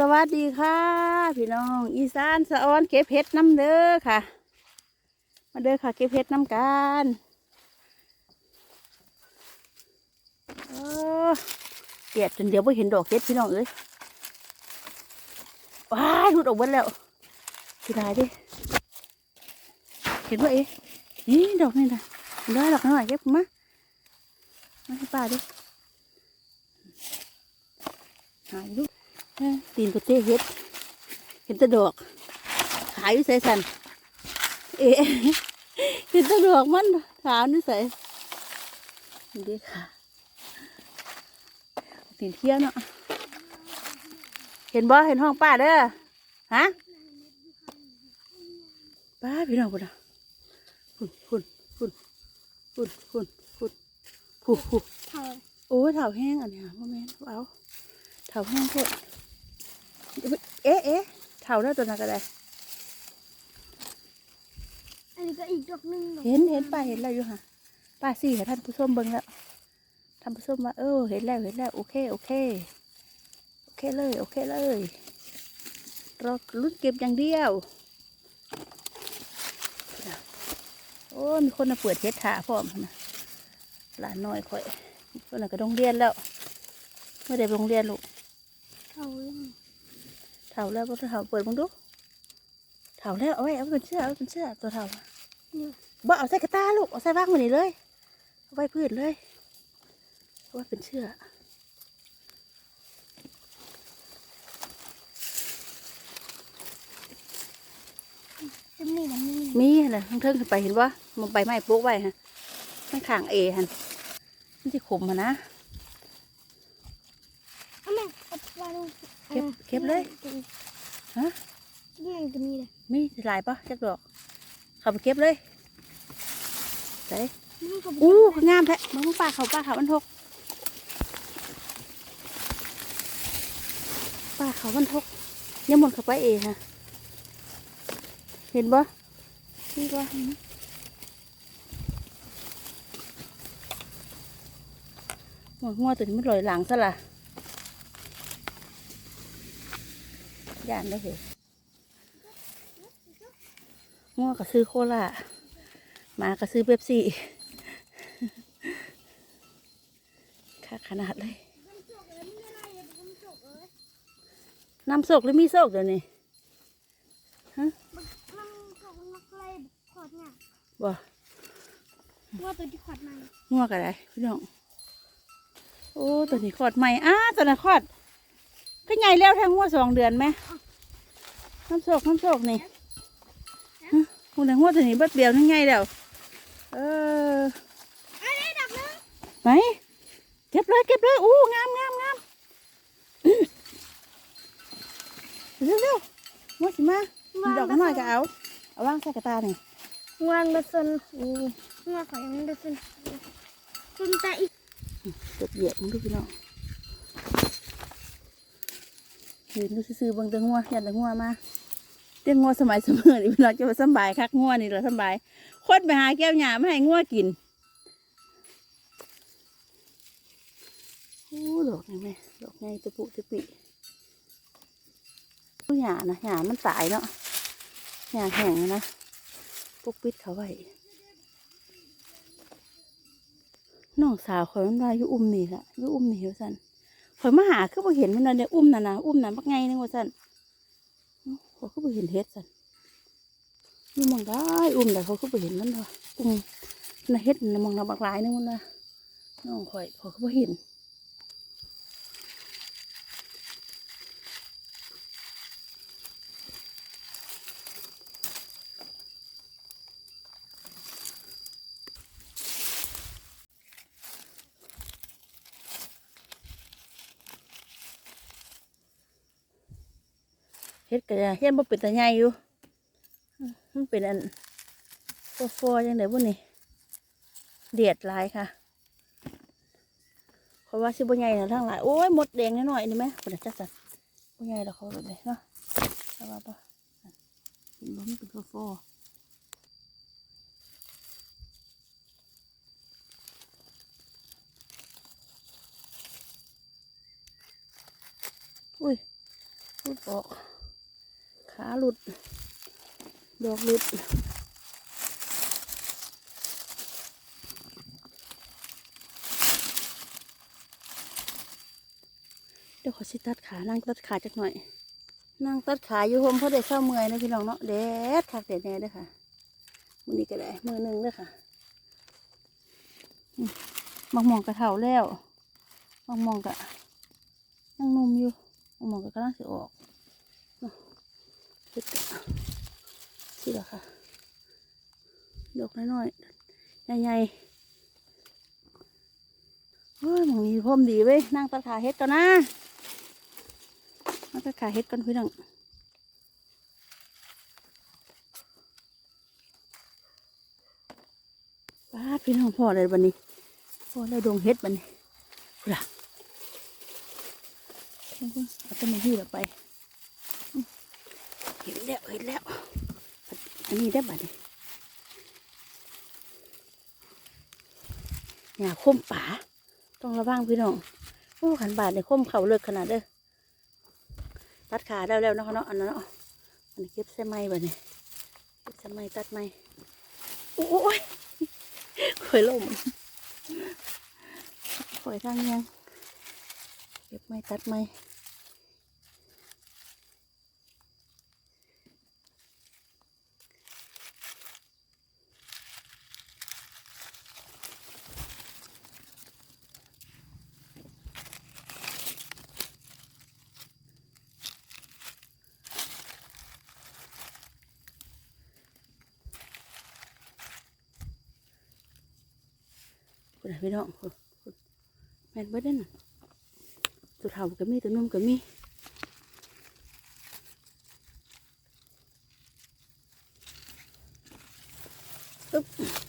สวัสดีค่ะ พี่น้อง อีสานสะออนเก็บเห็ดน้ำเด้อค่ะ มาเด้อค่ะ เก็บเห็ดน้ำกันเออเกลียดจนเดี๋ยวไม่เห็นดอกเห็ดพี่น้องเอ้ยว้ายหลุดออกหมดแล้วสิได้ดิเห็นว่าเอ๊ะนี่ดอกนี่นะนได้ดอกน้อยเก็บมามาให้ป้าดิหายลูก ตีนกุเต้เฮ็ดเห็นแตะดอก ขายอยู่ใส่สันเอ๊ะเห็นแตะดอกมันขาวนี่ใส่นี่เด้อค่ะ ตีนเที่ยวเนาะเห็นบ่เห็นห้องป้าเด้อฮะป้าพี่น้องพุ่นอะพุ่นพุ่นพุ่นพุ่นพุ่นพุ่นพุ่นพุ่นเท่าโอ้ยเถาแห้งอันเนี้ยพ่อแม่นเอาเถาแห้งเถอะ เอ๊ะเอ๊ะเถาแล้วตัวนั้นก็ได้อันนี้ก็อีกดอกหนึงดอกเห็นเห็นป้าเห็นแล้วอยู่ค่ะป้าสี่ให้ท่านผู้ชมเบิ่งแล้วท่านผู้ชมว่าเออเห็นแล้วเห็นแล้วโอเคโอเค โอเคเลย โอเคเลยรอลุ้นเก็บอย่างเดียว โอ้มีคนมาเปิดเฮ็ดถาพร้อมนะหลานน้อยค่อยคนนั้นก็ต้องเรียนแล้วเมื่อได้ไปโรงเรียนลูกเท่าเลยเถาแล้วบ่เถาเปิดมึงดูเถาแล้วเอาไว้เอาไว้เป็นเชือกเอาไว้เป็นเชือกตัวเถาเนี่ยบ่เอาใส่กระตาลูกเอาใส่ว่างมันนี่เลยเอาไว้พืชเลยเอาไว้เป็นเชือกจะมีนะมีมีอะไรทั้งเทิงขึ้นไปเห็นว่ามันใบไม้ปลูกไว้ฮะข้างขางเอฮันมันจะขมมานะ เอาแม่เอาวาง เก็บเก็บเลยฮะนี่ยังจะมีเลยมีสิหลายปะจักดอกเขาไปเก็บเลยใส่นี่ก็อู้งามแท้มึงป้าเขาป้าเขามันทกป้าเขามันทกยังหมดเข้าไปเองฮะเห็นบ่นี่บ่หัวงัวตัวนี้มันลอยหลังซะละ ย่านได้เหรองัวก็ซื้อโคลาหมาก็ซื้อเป๊ปซี่ค่ะขนาดเลย น้ำโศกหรือมีโศกเดี๋ยวนี้มันก็ลักไล่ขอดเนี่ยบ่ว่าตัวที่ขอดมันงัวกันไรพี่น้อง โอ้ ตัวนี้คลอดใหม่อ้าตัวนั้นคลอด ก็ใหญ่แล้วแทงงัวสองเดือนไหมน้ำโศกน้ำโศกนี่ฮะหัวแต่งัวตัวนี้เบิดเดียวนึงไงแล้ว เอออันนี้ดอกนึงไหนเก็บเลยเก็บเลยอู้งามงามงามเร็วเร็วๆงัวสิมาดอกน้อยก็เอาเอาว่างใส่กระตาหน่อยวางมาซนโอ้งาขอยังไม่ได้ซนซนแต่อีกเกือบเหยียบมึงดูพี่น้อง ยืนดูซื่อเบิ่งแตังัวยันแตังัวมาเตี้ยงัวสมัยเสมอนี่พี่น้องจะมาสบายคักงัวนี่เราสบายคนไปหาแก้วหยาไมาให้งัวกินโอ้ดอกนี่แม่ดอกไงตะปุตะปิผู้หยานะหยามันตายเนาะหยาแห้งอะนะปกปิดเขาไว้น้องสาวขอยมันว่าอยู่อุ้มนี่ละอยู่อุ้มนี่ว่าซั่น อยมาหาคือบ่เห็นมันนั่นเนี่ยอุ้มน่ะนะอุ้มน่ะบักไงนึงว่าซั่นเขาข่อยคือบ่เห็นเฮ็ดซั่นอยู่มองได้อุ้มแต่เขาคือบ่เห็นมันเนาอุ้มน่ะเฮ็ดน่ะมองน่ะบักหลายนึงมันน่ะน้องข่อยเขาคือบ่เห็น ก็เฮ็ดบ่เป็นตาใหญ่อยู่มันเป็นอันฟอๆจังได๋บ่นี่เดียดหลายค่ะเพราะว่าสิบ่ใหญ่นะทั้งหลายโอ้ยหมดแดงน้อยๆนี่แหมพุ่นน่ะจักซั่นบ่ใหญ่ดอกเขาแบบนี้เนาะแต่ว่าบ่เห็นบ่มันเป็นฟอๆอุ้ยหลุดออก ขาหลุด ดอกหลุด เดี๋ยวขอสิตัดขา นั่งตัดขาจักหน่อย นั่งตัดขาอยู่โฮมเพราะได้เศร้าเมื่อยนะพี่น้องเนาะแดดคักแดดแน่ด้อค่ะ มือนี้ก็ได้ มือหนึ่งด้อค่ะมมักมองกระเถาแล้วมักมองกะนั่งนมอยู่มักมองกะกำลังสิออก เนาะเฮ็ดกะสิละค่ะ ดอกน้อยๆ ใหญ่ๆโอ้ยมองนี้พรมดีเว้ย นั่งตัดขาเฮ็ดก่อนนะมันก็ขาเฮ็ดกันพี่น้องป้าพี่น้องพ่อเลยบันนี้ พ่อได้ดวงเฮ็ดบันนี้พุ่นล่ะเพิ่งเอาต้นไม้ที่เราไป เห็นแล้วเห็นแล้ว อันนี้ได้บัดนี้อย่าคมป่าต้องระวังพี่น้องโอ้ขันบาดเนี่ยคมเข่าเลิกขนาดเด้อตัดขาได้แล้วเนาะเนาะอันนั้นเนาะอันนี้เก็บใส่ไม้บ่เนี่ยเก็บใส่ไม้ตัดไม้โอ้ยข่อยล่มข่อยทางยังเก็บไม้ตัดไม้ คุณพี่น้องคุณคุณแม่นเบิดเด้นน่ะตัวเฒ่าก็มีตัวหนุ่มก็มีอึ๊บเ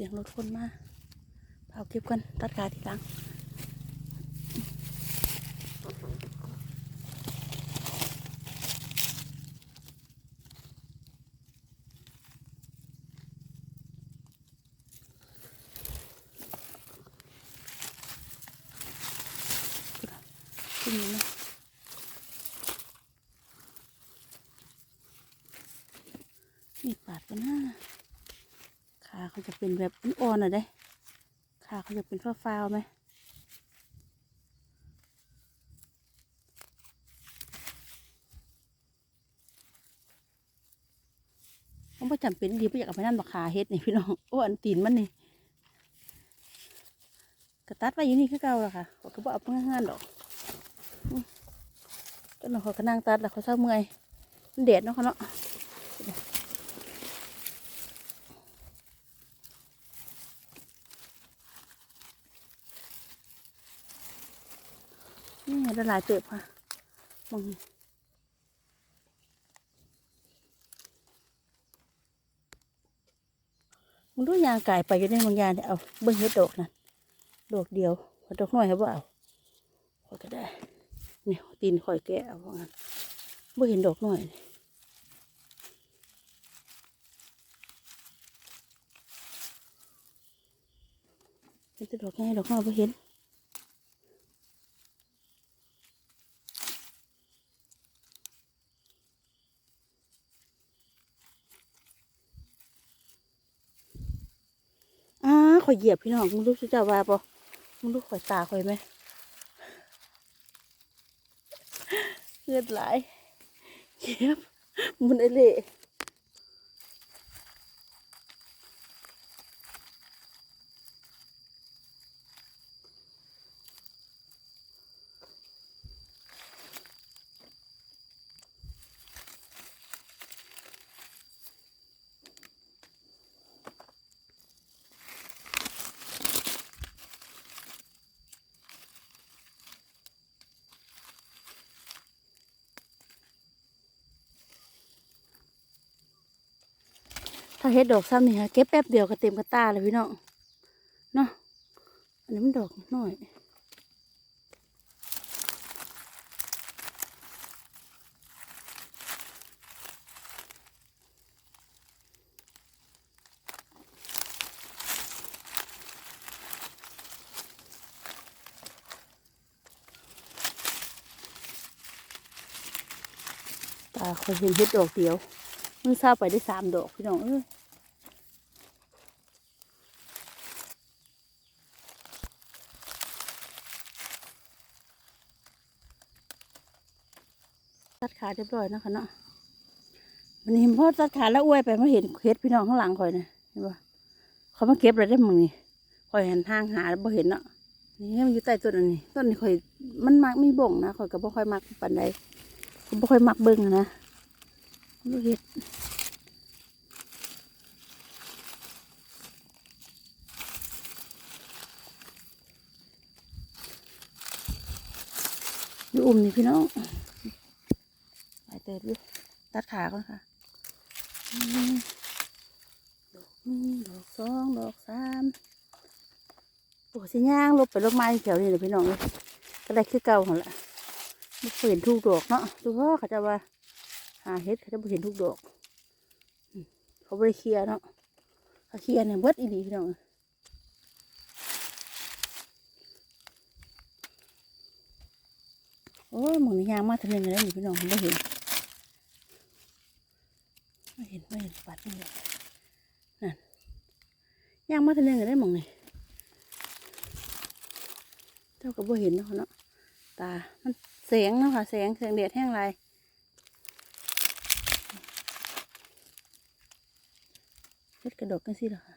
สียงรถคนมาเอาเก็บกันตัดขาทีหลังขึ้นนี้นะมีปาดกันนะขา เขาจะเป็นแบบอ่อนๆอะเด้ขาเขาจะเป็นฟ้าวๆไหมผมไม่จำเป็นดีไม่อยากเอาไปนั่นบักขาเฮ็ดนี่พี่น้องโอ้อันตีนมันนี่กระตัดไว้อยู่นี่คือเก่าละค่ะเขาก็บอกเอาไปงานๆดอกจนเขาก็นั่งตัดแล้วเขาเศร้าเมื่อยมันแดดเนาะเขาเนาะ นี่ละลายเติบค่ะมองมึงดูยางไก่ไปอยู่ในบางยางเนี่ยเอาเบิ้งเฮ็ดดอกนะดอกเดียวขอดอกน้อยครับว่าเอาขอก็ได้เนี่ยตีนข่อยแกะเอาว่างั้นบ่เห็นดอกหน่อยเห็นแต่ดอกไงดอกน้อยบ่เห็นอ้า ข่อยเหยียบพี่น้องมึงรู้สึกจะว่าปะมึงรู้ข่อยตาข่อยไหมเลือดไหลเหยียบมันไอเละ เฮ็ดดอกซ้ำนี่ค่ะเก็บแป๊บเดียวก็เต็มกระตาเลยพี่น้องเนาะอันนี้มันดอกน้อยตาคอยเห็นเฮ็ดดอกเดียวมึงทราบไปได้สามดอกพี่น้องเอ้ย ขาเรียบร้อยเนาะคะเนาะวันนี้พ่อตัดขาแล้วอ้วยไปมาเห็นเฮ็ดพี่น้องข้างหลังคอยนะเห็นปะเขามาเก็บอะไรได้มึงนี่คอยเห็นทางหาแล้วบ่เห็นเนาะนี่มันอยู่ใต้ต้นอันนี้ต้นนี้คอยมันมักมีบ่งนะคอยก็บ่ค่อยมักปานใดก็บ่ค่อยมักเบิ่งอะนะบ่เห็ดอยู่อุ่มนี่พี่น้อง ติบอยู่ตัดขาก่อนค่ะดอกหนึ่งดอกสองดอกสามโอ้สิย่างลบไปลบมาแถวนี้เลยพี่น้องเลยก็ได้คือเก่าหมดละไม่เคยเห็นทุกดอกเนาะดูว่าเขาจะว่าหาเห็ดเขาจะไม่เห็นทุกดอก เขาไม่เคลียร์เนาะเขาเคลียร์เนี่ยเบิดอีดีพี่น้องเอ้ยโอ้ยหมึงนี่ยางมาทำยังไงแล้วนี่พี่น้องไม่เห็น เห็นไม่เห็นปัดนี่แหละนั่นย่างมาทำยังไงได้หมึงนี่เจ้าก็บ่เห็นเนาะเนาะตา มันแสงเนาะค่ะแสงแสงแดดแห้งไรเฮ็ดกระดกกันสิเหรอคะ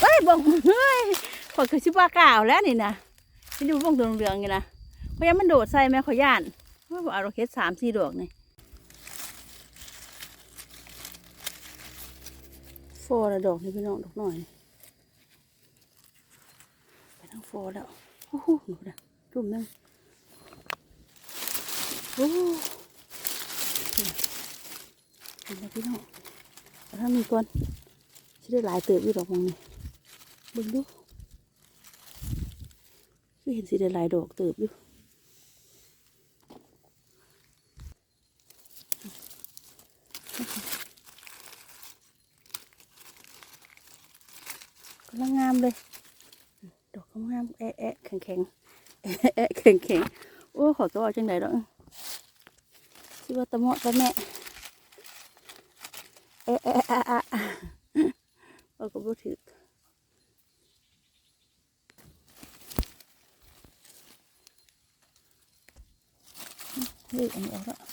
เฮ้ยบอกเฮ้ยขอยคือชิบากล่าวแล้วนี่นะนี่ดูบ้องเหลืองๆนี่นะขอยยันมันโดดใส่แม่ขอยย่านว่าบอกเอาดอกเฮ็ดสามสี่ดอกนี่ โฟละดอกนี่พี่น้องดอกหน่อยไปทั้งโฟแล้วโอ้โหหนูนะรุ่มนึงโอ้เห็นไหมพี่น้องถ้ามีก่อนจะได้หลายเติบอยู่ดอกมองนี่บิ่งดูคือเห็นสิได้หลายดอกเติบอยู่กำลังงามเลย ดอกงามๆแอะแอะแข็งแข็งๆแอะแอะแข็งแข็งโอ้ขอตัวเอาจังไดดอกสิว่าตะเมาะตะแม่แอะแอะอะอะอะเอาก็บ่ถือเฮ้ยอันนี้เอาละ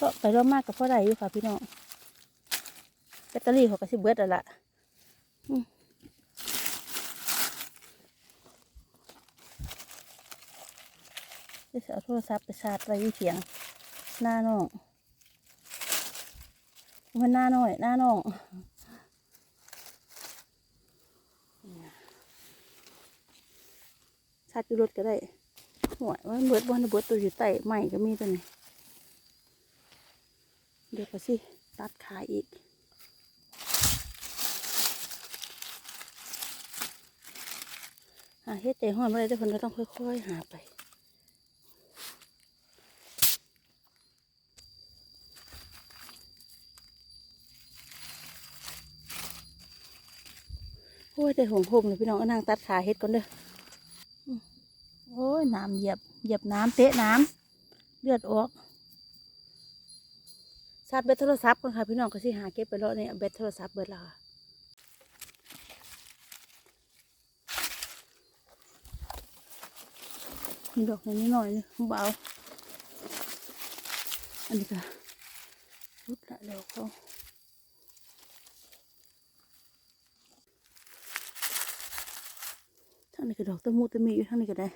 ก็ไปรอบมากกับพ่อใดอยู่ค่ะพี่น้องแบตเตอรี่เขาก็สิเบิดแล้วล่ะเดี๋ยวจะเอาโทรศัพท์ไปชาร์จไว้ยู่เถียง หน้าน้องมันหน้าน้อย หน้าน้องชาร์จอยู่รถก็ได้หัวว่าเบิดบอลเบิดตัวอยู่ใต้ใหม่ก็มีตัวนี้ เดี๋ยวก็สิ ตัดขาอีก หาเฮ็ดใจห้อนไม่ได้ทุกคนก็ต้องค่อย ๆ หาไปโอ้ยได้หงหมเลยพี่น้องเอานางตัดขาเฮ็ดก่อนเด้อโอ้ยน้ำเหยียบเหยียบน้ำเตะน้ำเลือดออก ชาร์จแบตโทรศัพท์ก่อนค่ะพี่น้องก็สิหาเก็บไปแล้วเนี่ยแบตโทรศัพท์เบิดและค่ะมีดอกนี้หน่อยนึงเบาอันนี้ก็รุดละดอกเขาทางนี้ก็ดอกตะมูตะมีอยู่ทางนี้ก็ได้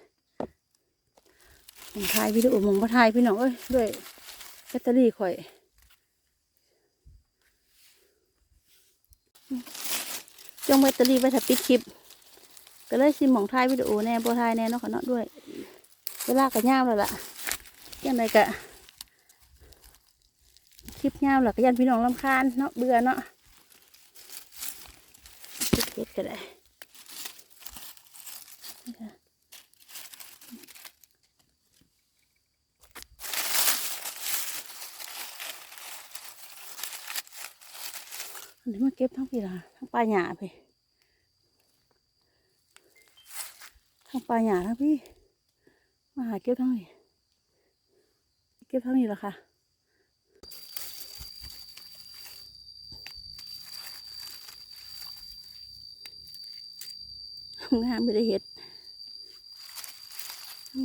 ผมถ่ายวิดีโอมองมาถ่ายพี่น้องเอ้ยด้วยแบตเตอรี่ข่อย จงแบตเตอรี่ไว้ถ้าปิดคลิป ก็เลยสิหมองถ่ายวิดีโอแน่บ่ถ่ายแน่เนาะค่ะเนาะด้วย เวลากระย่ามแล้วล่ะยังไงกะคลิปย่ามหล่ะก็ยันพี่น้องลำคาญเนาะเบื่อเนาะเฮ็ดก็ได้ นี่ค่ะอันนี้มาเก็บทั้งพี่ละทั้งปลาหยาไปทั้งปลาหยาทั้งพี่ มาหาเก็บทั้งนี้เก็บทั้งนี้ละค่ะงามไม่ได้เห็ด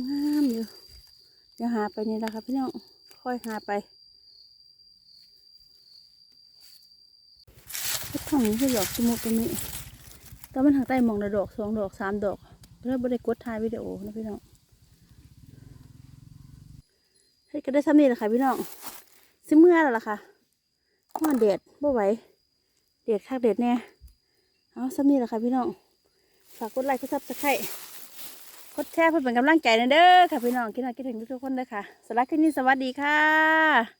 งามอยู่เดี๋ยวหาไปนี่แหละครับพี่น้องค่อยหาไป เฮ็ดทางคือดอกสมุดตรงนี้แต่มันทางใต้มองดอกสองดอกสามดอกแล้วไม่ได้กดถ่ายวิดีโอนะพี่น้องเฮ็ดก็ได้ซ้ำนี่แหละค่ะพี่น้องซิเมื่อแล้วล่ะค่ะห้อนเด็ดบ่ไหวเด็ดคักเด็ดแน่เอาซ้ำนี่แหละค่ะพี่น้องฝากกดไลค์กดซับสไครต์กดแชร์เพื่อเป็นกำลังใจนะเด้อค่ะพี่น้องคิดว่าคิดถึงทุกๆคนเด้อค่ะสำหรับคลิปนี้สวัสดีค่ะ